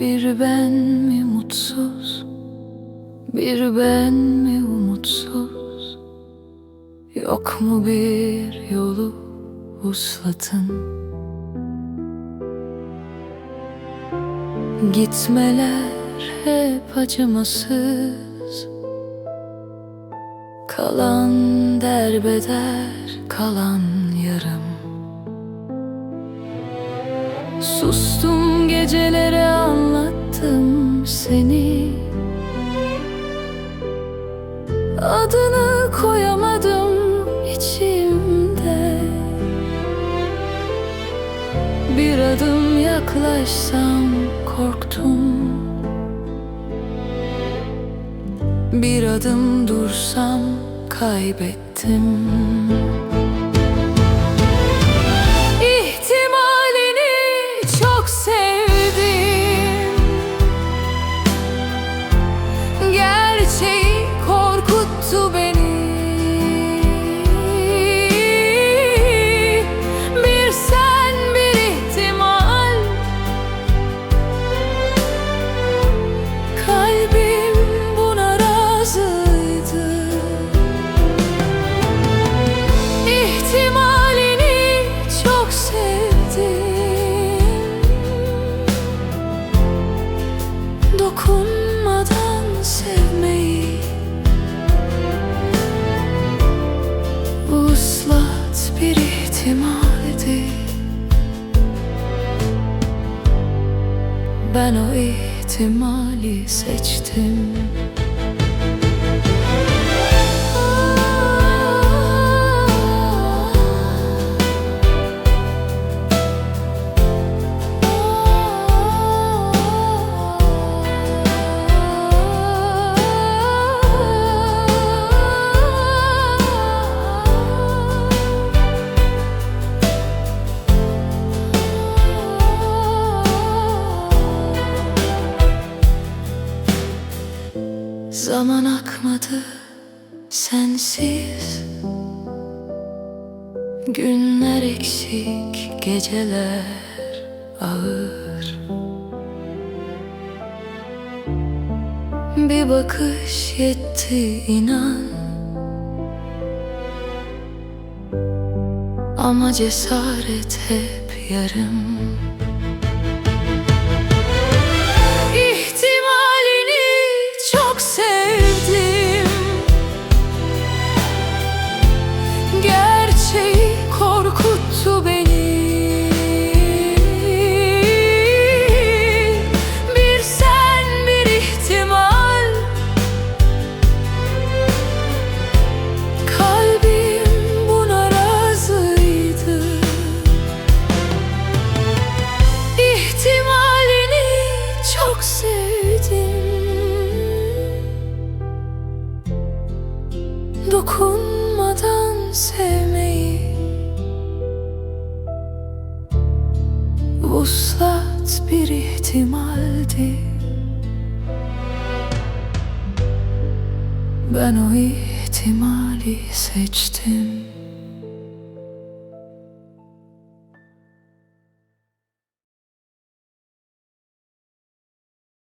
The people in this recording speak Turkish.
Bir ben mi mutsuz? Bir ben mi umutsuz? Yok mu bir yolu uslatın? Gitmeler hep acımasız. Kalan derbeder kalan yarım. Sustum gecelere anlattım seni. Adını koyamadım içimde. Bir adım yaklaşsam korktum. Bir adım dursam kaybettim Dokunmadan sevmeyi. Uslat bir ihtimaldi. Ben o ihtimali seçtim Zaman akmadı sensiz. Günler eksik, geceler ağır. Bir bakış yetti inan. Ama cesaret hep yarım Dokunmadan sevmeyi. Vuslat bir ihtimaldi. Ben o ihtimali seçtim